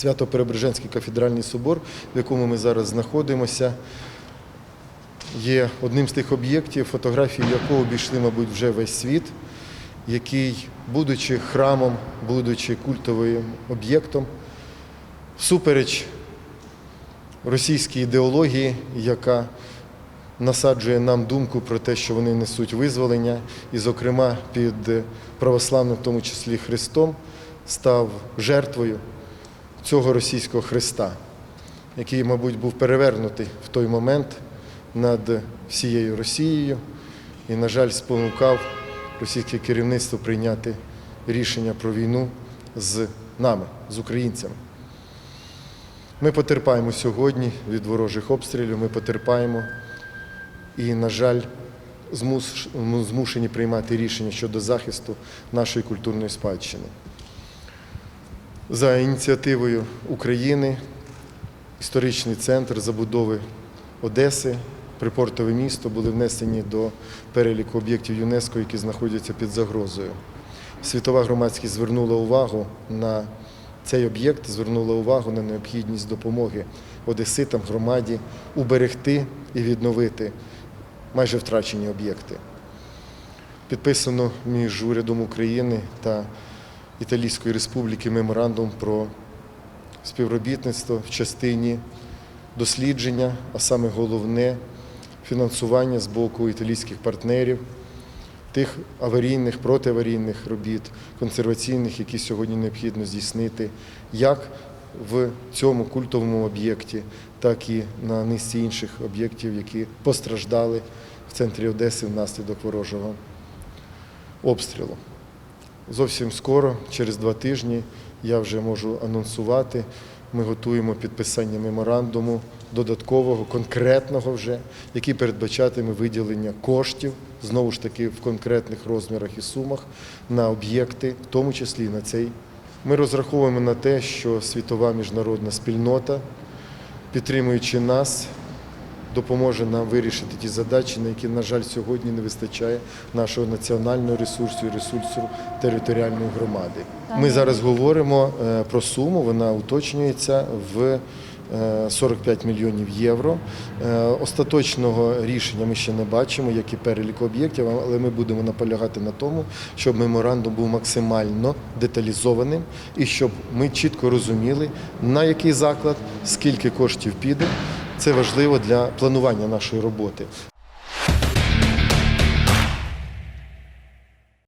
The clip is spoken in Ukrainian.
Свято-Преображенський кафедральний собор, в якому ми зараз знаходимося, є одним з тих об'єктів, фотографії якого обійшли, мабуть, вже весь світ, який, будучи храмом, будучи культовим об'єктом, всупереч російській ідеології, яка насаджує нам думку про те, що вони несуть визволення, і, зокрема, під православним, в тому числі Христом, став жертвою цього російського Христа, який, мабуть, був перевернутий в той момент над всією Росією і, на жаль, спонукав російське керівництво прийняти рішення про війну з нами, з українцями. Ми потерпаємо сьогодні від ворожих обстрілів, ми потерпаємо і, на жаль, змушені приймати рішення щодо захисту нашої культурної спадщини. За ініціативою України історичний центр забудови Одеси, припортове місто були внесені до переліку об'єктів ЮНЕСКО, які знаходяться під загрозою. Світова громадськість звернула увагу на цей об'єкт, звернула увагу на необхідність допомоги одеситам, громаді уберегти і відновити майже втрачені об'єкти. Підписано між урядом України та Італійської Республіки меморандум про співробітництво в частині дослідження, а саме головне фінансування з боку італійських партнерів тих аварійних, протиаварійних робіт, консерваційних, які сьогодні необхідно здійснити, як в цьому культовому об'єкті, так і на низці інших об'єктів, які постраждали в центрі Одеси внаслідок ворожого обстрілу. Зовсім скоро, через два тижні, я вже можу анонсувати. Ми готуємо підписання меморандуму додаткового, конкретного вже, який передбачатиме виділення коштів, знову ж таки в конкретних розмірах і сумах на об'єкти, в тому числі і на цей. Ми розраховуємо на те, що світова міжнародна спільнота, підтримуючи нас, допоможе нам вирішити ті задачі, на які, на жаль, сьогодні не вистачає нашого національного ресурсу і ресурсу територіальної громади. Ми зараз говоримо е, про суму, вона уточнюється в е, 45 мільйонів євро. Е, Остаточного рішення ми ще не бачимо, як і перелік об'єктів, але ми будемо наполягати на тому, щоб меморандум був максимально деталізованим і щоб ми чітко розуміли, на який заклад, скільки коштів піде. Це важливо для планування нашої роботи.